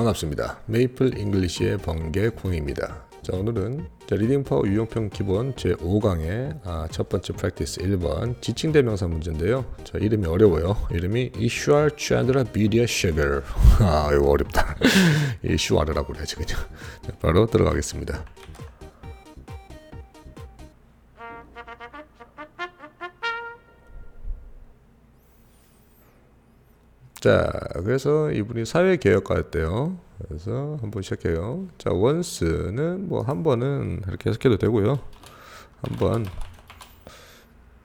반갑습니다. 메이플 잉글리시의 번개콩입니다. 자 오늘은 자, 리딩 파워 유용평 기본 제 5강의 아, 첫 번째 프랙티스 1번 지칭 대명사 문제인데요. 자 이름이 어려워요. 이름이 이슈알 취안드라 비디아 쉐거. 아 이거 어렵다. 이슈아르라고 그래야지 그냥. 자, 바로 들어가겠습니다. 자, 그래서 이분이 사회 개혁가였대요. 그래서 한번 시작해요. 자, once는 뭐 한 번은 이렇게 해석해도 되고요. 한 번.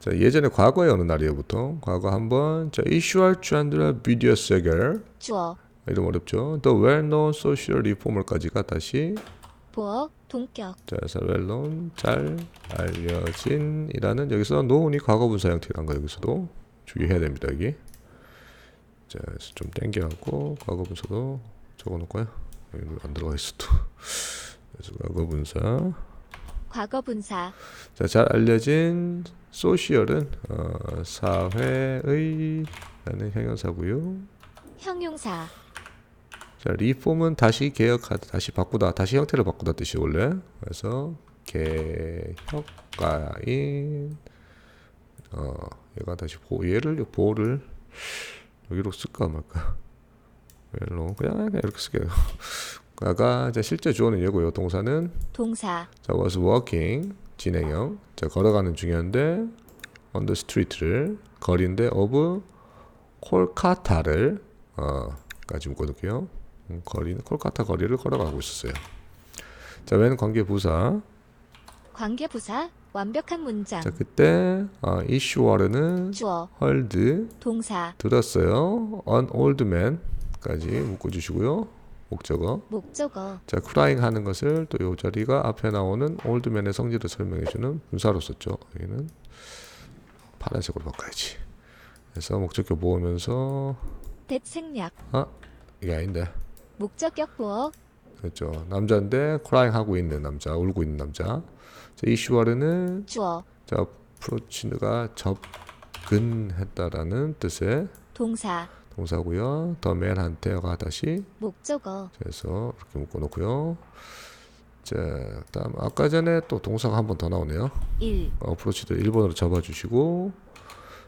자, 예전에 과거에 어느 날이에요, 보통. 과거 한 번. 자, 이슈알 챈드라 비디오 세겔. 주어, 이름 어렵죠. The well-known social reformer까지가 다시 보어, 동격, 자, 그래서 well-known 잘 알려진이라는 여기서 known이 과거 분사 형태란 거 여기서도 주의해야 됩니다, 여기. 자, 그래서 좀 땡겨갖고 과거 분사도 적어놓을까요? 여기 안 들어가 있어 또. 그래서 과거 분사. 과거 분사, 자, 잘 알려진 소시얼은 어, 사회의라는 형용사고요. 형용사, 자, 리폼은 다시 개혁하다, 다시 바꾸다, 다시 형태를 바꾸다 뜻이 원래. 그래서 개혁가인 어, 얘가 다시 보 얘를 보를 여기로 쓸까 말까. 웰로 그냥, 그냥 이렇게 쓸게요. 가가 이제 실제 주어는 얘고요. 동사는 동사, 자, was walking 진행형. 자, 걸어가는 중요한데 on the street를 거리인데 of 콜카타를 어, 까지 묶어둘게요. 음, 거리는 콜카타 거리를 걸어가고 있었어요. 자, when 관계 부사. 관계 부사, 완벽한 문장, 자, 그때 어, issue는 주어, heard 동사, 들었어요. an old man까지 묶어 주시고요. 목적어. 목적어, 자, crying 하는 것을 또 이 자리가 앞에 나오는 올드맨의 성질을 설명해 주는 분사로 썼죠. 여기는 파란색으로 바꿔야지. 그래서 목적격 모으면서 대책략, 아 이게 아닌데 목적격 보어, 그렇죠. 남자인데 crying 하고 있는 남자, 울고 있는 남자. 자, 이슈아르는 주어, 자 프로치드가 접근했다라는 뜻의 동사, 동사고요. 더 맨한테가 다시 목적어, 그래서 이렇게 묶어 놓고요. 자, 다음 아까 전에 또 동사가 한 번 더 나오네요. 1, 어프로치도 1번으로 잡아주시고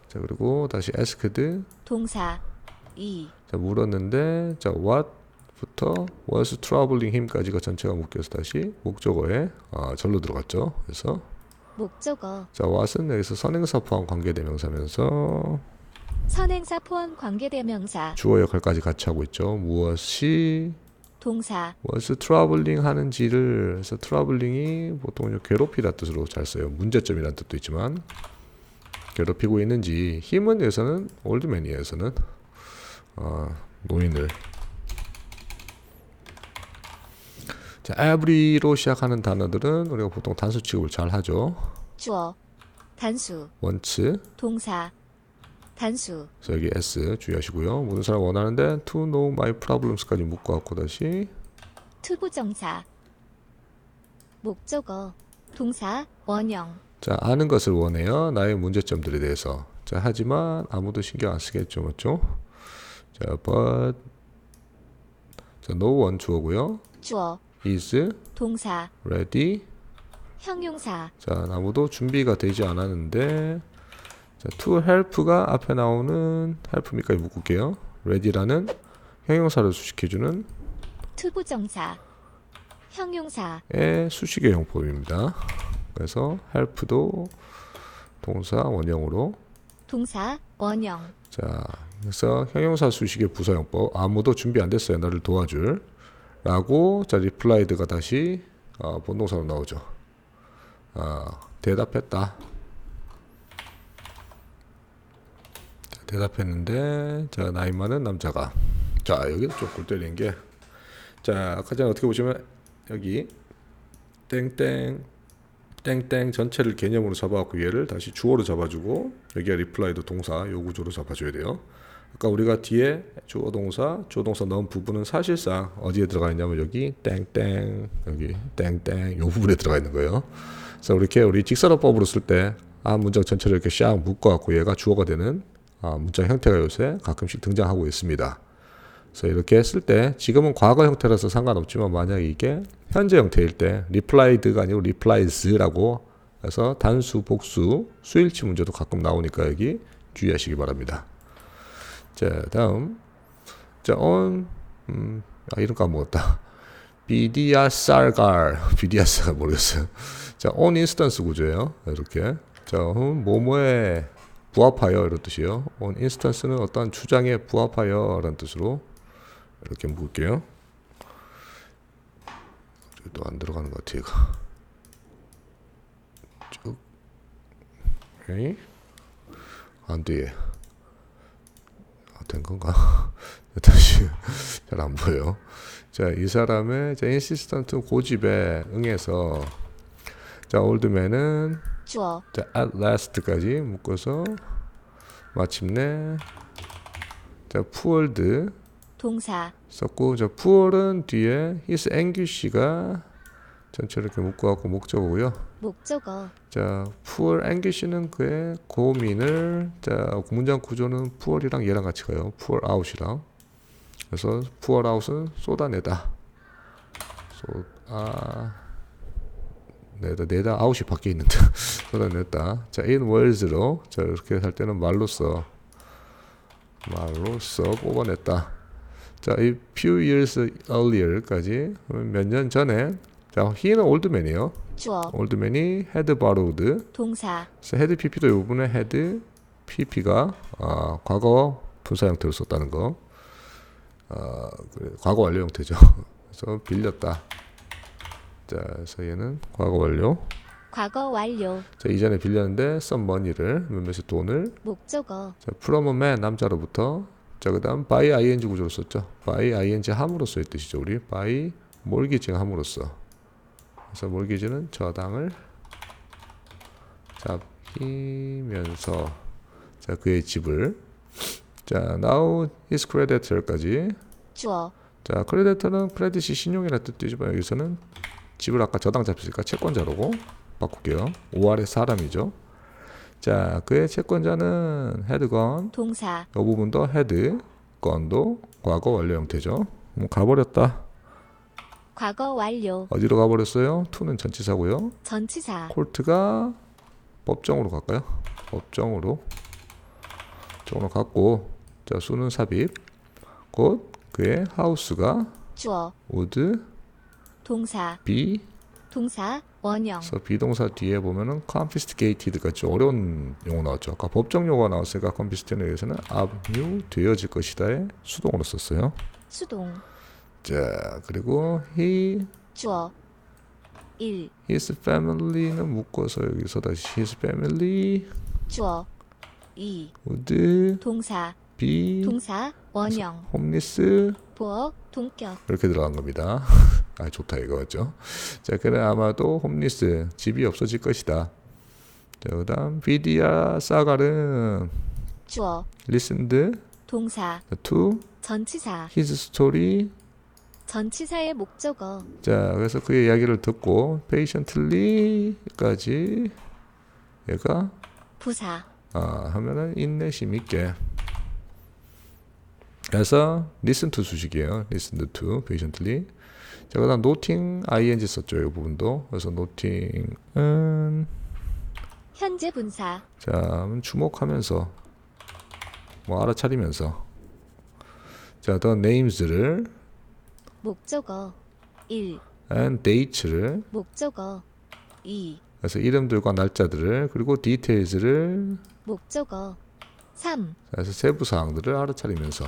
자 그리고 다시 asked 동사, 2, 자 물었는데 자 what 부터 was troubling him까지가 전체가 묶여서 다시 목적어에 아, 절로 들어갔죠. 그래서 목적어, 자 what은 여기서 선행사 포함 관계대명사면서 선행사 포함 관계대명사, 주어 역할까지 같이 하고 있죠. 무엇이? 동사, was troubling 하는지를 그래서 troubling이 보통 이제 괴롭히다 뜻으로 잘 써요. 문제점이라는 뜻도 있지만 괴롭히고 있는지. 힘은 여기서는 올드맨이에서는. 어, 노인을 자 every로 시작하는 단어들은 우리가 보통 단수 취급을 잘 하죠. 주어, 단수, once 동사, 단수, 그래서 여기 s 주의하시고요. 모든 사람 원하는데 to know my problems까지 묶어갖고 다시 투부정사, 목적어, 동사, 원형, 자, 아는 것을 원해요. 나의 문제점들에 대해서. 자, 하지만 아무도 신경 안 쓰겠죠, 맞죠? 자, but 자, no one 주어고요. 주어, is 동사, ready. 형용사, 자, 아무도 준비가 되지 않았는데 자, to help가 앞에 나오는 help미까지 묶을게요. ready라는 형용사를 수식해주는 투부정사, 형용사, 의 수식의 형법입니다. 그래서 help도 동사 원형으로 동사, 원형, 자, 그래서 형용사 수식의 부사용법 아무도 준비 안 됐어요. 너를 도와줄. 라고 자 리플라이드가 다시 어, 본동사로 나오죠. 아, 대답했다. 자, 대답했는데 자 나이 많은 남자가 자 여기도 좀골 때리는 게자 아까 전에 어떻게 보시면 여기 땡땡 땡땡 전체를 개념으로 잡아갖고 얘를 다시 주어로 잡아주고 여기가 리플라이드 동사 요 구조로 잡아줘야 돼요. 아까 우리가 뒤에 주어 동사, 주어 동사 넣은 부분은 사실상 어디에 들어가 있냐면 여기 땡땡 여기 땡땡 요 부분에 들어가 있는 거예요. 그래서 이렇게 우리 직설어법으로 쓸 때 아 문장 전체를 이렇게 샥 묶어갖고 얘가 주어가 되는 아, 문장 형태가 요새 가끔씩 등장하고 있습니다. 그래서 이렇게 했을 때 지금은 과거 형태라서 상관없지만 만약에 이게 현재 형태일 때 replied가 아니고 replies라고 해서 단수, 복수, 수일치 문제도 가끔 나오니까 여기 주의하시기 바랍니다. 자, 다음. 자, on 음, 아 이름 까먹었다. 비디아살갈 비디아살 모르겠어요. 자, on instance 구조예요. 이렇게. 자, 음, 뭐뭐에 부합하여 이런 뜻이요. on instance는 어떤 주장에 부합하여 라는 뜻으로 이렇게 묶을게요. 또 안 들어가는 것 같아요. 쭉. 오케이. 안 돼. 아, 된 건가? 다시 잘 안 보여. 자, 이 사람의 자, 인시스턴트 고집에 응해서 자, 올드맨은 주어 자, at last까지 묶어서 마침내 자, pulled 동사 썼고 자, pull은 뒤에 his anguish가 전체 이렇게 묶어갖고 목적어고요. 목적어 자, pull anguish는 그의 고민을 자, 문장 구조는 pull이랑 얘랑 같이 가요. pull out이랑 그래서 pull out은 쏟아내다. 쏟아 내다 내다 out이 밖에 있는데 쏟아냈다. 자, in words로 자 이렇게 할 때는 말로써 말로써 뽑아냈다. 자, 이 few years earlier까지 몇 년 전에 자, he는 oldman이에요. 주어. 올드맨이 헤드 바로우드 동사 헤드 PP도 이 부분에 헤드 PP가 아, 과거 분사 형태로 썼다는 거. 아, 그래, 과거 완료 형태죠. 그래서 빌렸다. 자 그래서 얘는 과거 완료. 과거 완료. 자 이전에 빌렸는데 썸 머니를 몇몇의 돈을. 목적어. 자 from a man 남자로부터. 자 그다음 by ing 구조로 썼죠. by ing 함으로써의 뜻이죠 우리. by 몰기징 함으로써 그래서 몰기지는 저당을 잡히면서 자 그의 집을 자 now his creditor까지. 주어. 자 크레디터는 크레딧이 신용이라 뜻이지만 여기서는 집을 아까 저당 잡혔으니까 채권자로고 바꿀게요. 5월의 사람이죠. 자 그의 채권자는 헤드건. 동사. 이 부분도 헤드 건도 과거 완료 형태죠. 음, 가버렸다 과거 완료. 어디로 가버렸어요? 투는 전치사고요. 전치사. 콜트가 법정으로 갈까요? 법정으로. 법정으로 갔고. 자 수는 삽입. 곧 그의 하우스가 주어. would 동사. be 동사 원형. 그래서 비동사 뒤에 보면은 confiscated 같이 어려운 용어 나왔죠. 아까 법정 용어가 나왔으니까 confiscate에 의해서는 압류되어질 것이다의 수동으로 썼어요. 수동 자 그리고 he 주어. 1 his family는 묶어서 여기서 다시 his family. 주어. 2 would 동사. be 동사. 원형. 홈리스 보어 동격. 이렇게 들어간 겁니다. 아 좋다 이거 맞죠? 자 그래 아마도 홈리스 집이 없어질 것이다. 자 그다음 비디아 사갈은 주어. listened. 동사. to. 전치사. his story. 전치사의 목적어 자 그래서 그의 이야기를 듣고 patiently까지 얘가 부사 아 하면은 인내심 있게. 그래서 listen to 수식이에요. listen to patiently. 자, 그다음 noting ing 썼죠. 이 부분도. 그래서 noting은 현재 분사 자, 주목하면서 뭐 알아차리면서 자, the names를 목적어 1 and dates를. 목적어 2 그래서 이름들과 날짜들을 그리고 details를. 목적어 3 그래서 세부 사항들을 알아차리면서.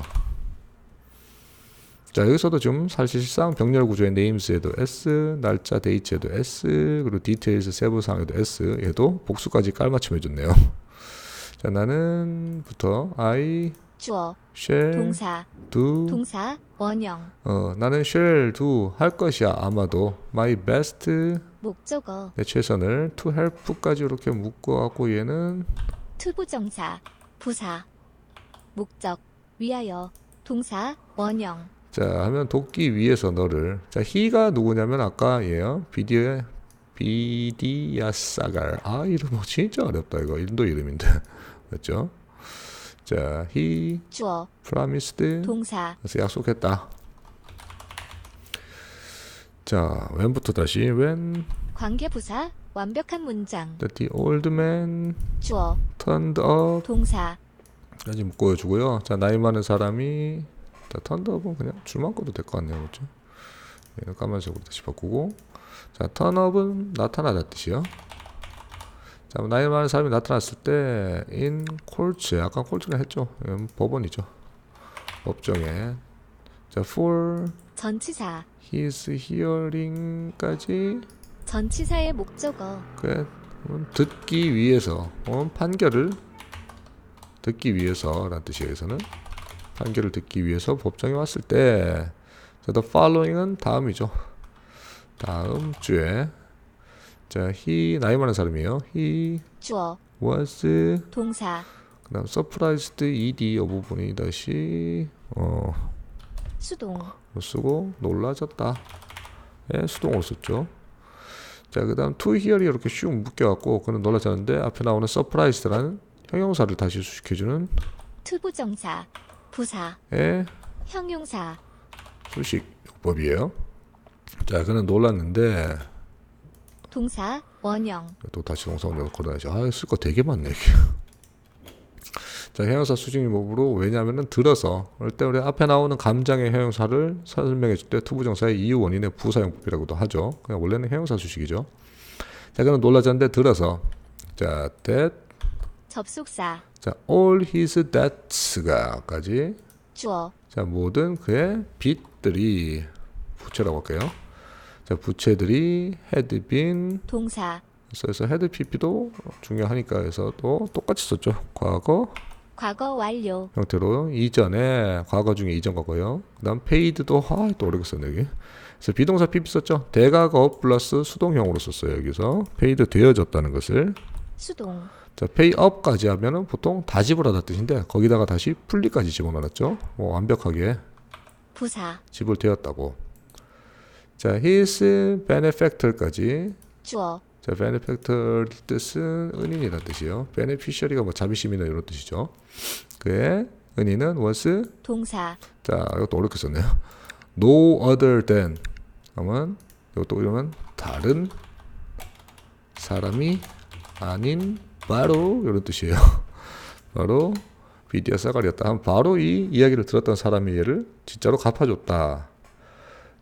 자 여기서도 좀 사실상 병렬 구조의 names에도 s, 날짜 date에도 s, 그리고 details 세부 사항에도 s, 얘도 복수까지 깔맞춤 해줬네요. 자 나는부터 I 주어. shall 동사. do 동사 원형. 어 나는 shall do 할 것이야 아마도. My best. 목적어. 내 최선을 to help까지 이렇게 묶어 갖고 얘는 투부정사 부사. 목적 위하여. 동사 원형. 자 하면 돕기 위해서 너를. 자 히가 누구냐면 아까 얘요. 비디오 비디아사갈. 아 이름 뭐 진짜 어렵다 이거. 인도 이름인데. 맞죠 자, he 주어, promised. 동사, 그래서 약속했다. 자, when부터 다시 when 관계부사, 완벽한 문장, that the old man 주어, turned up 동사, 까지 묶어주고요. 자, 나이 많은 사람이 자, turned up은 그냥 줄만 꺼도 될 것 같네요. 그렇죠? 얘는 까만색으로 다시 바꾸고 자, turn up은 나타나다 뜻이요. 자, 나이 많은 사람이 나타났을 때 in court 아까 콜츠가 했죠. 이건 법원이죠. 법정에 자, for 전치사, his hearing까지 전치사의 목적어, 그 음, 듣기 위해서 어, 판결을 듣기 위해서라는 뜻이에요. 여기서는 판결을 듣기 위해서 법정에 왔을 때 자, the following은 다음이죠. 다음 주에 자, he 나이 많은 사람이에요. he 주어, was 동사, 그다음 surprised ed 이 부분이 다시 어 수동, 쓰고 놀라졌다. 예, 수동으로 썼죠. 자, 그다음 to hear이 이렇게 슉 묶여 갖고 그는 놀라졌는데 앞에 나오는 surprised라는 형용사를 다시 수식해 주는 투부정사, 부사, 예, 형용사, 수식 요법이에요. 자, 그는 놀랐는데 동사, 원형, 또 다시 동사원으로 걸어야죠. 아, 쓸 거 되게 많네 이게. 자, 형용사 수직 유법으로 왜냐하면은 들어서 그럴 때 우리 앞에 나오는 감정의 형용사를 설명해 줄 때 투부정사의 이유 원인의 부사용법이라고도 하죠. 그냥 원래는 형용사 수식이죠. 자, 그는 놀라졌는데 들어서 자, that 접속사, 자, all his debts가까지 주어, 자, 모든 그의 빚들이 부채라고 할게요. 자, 부채들이 had been 동사, 그래서 had pp도 중요하니까 해서 또 똑같이 썼죠. 과거 과거 완료, 형태로 이전에 과거 중에 이전 과거요. 그다음 paid도 아, 또 어렵게 썼네 여기. 그래서 비동사 pp 썼죠. 대과거 플러스 수동형으로 썼어요 여기서 paid 되어졌다는 것을 수동, 자, up까지 하면은 보통 다 지불하다 뜻인데 거기다가 다시 풀리까지 집어넣었죠. 뭐 완벽하게 부사, 지불되었다고. 자, his benefactor까지. 주어, 자, benefactor 뜻은 은인이라는 뜻이요. beneficiary가 뭐 자비심이나 이런 뜻이죠. 그의 은인은 was 동사, 자, 이것도 어렵게 썼네요. no other than 그러면 이것도 이러면 다른 사람이 아닌 바로 이런 뜻이에요. 바로 비디아 사가리였다. 바로 이 이야기를 들었던 사람이 얘를 진짜로 갚아줬다.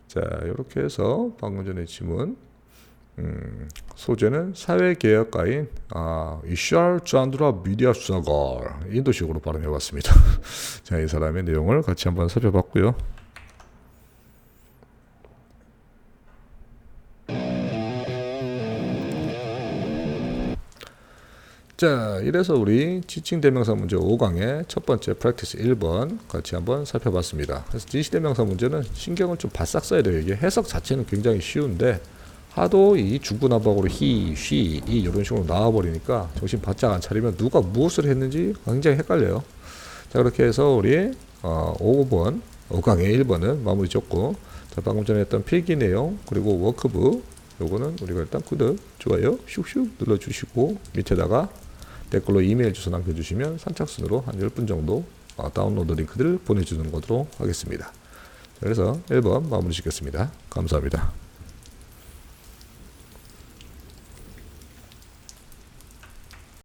자, 이렇게 해서 방금 전에 지문 음, 소재는 사회개혁가인 아, 이샬 짠드라 미디아 사갈 인도식으로 발음해봤습니다. 자, 이 사람의 내용을 같이 한번 살펴봤고요. 자, 이래서 우리 지칭 대명사 문제 5강의 첫 번째 프랙티스 1번 같이 한번 살펴봤습니다. 그래서 지시 대명사 문제는 신경을 좀 바싹 써야 돼요. 이게 해석 자체는 굉장히 쉬운데 하도 이 중구난방으로 he, she, 이 이런 식으로 나와버리니까 정신 바짝 안 차리면 누가 무엇을 했는지 굉장히 헷갈려요. 자, 그렇게 해서 우리 어, 5번, 5강의 1번은 마무리 졌고 자, 방금 전에 했던 필기 내용 그리고 워크북 요거는 우리가 일단 구독, 좋아요 슉슉 눌러주시고 밑에다가 댓글로 이메일 주소 남겨주시면 선착순으로 한 10분 정도 어, 다운로드 링크들을 보내주는 것으로 하겠습니다. 자, 그래서 1번 마무리 짓겠습니다. 감사합니다.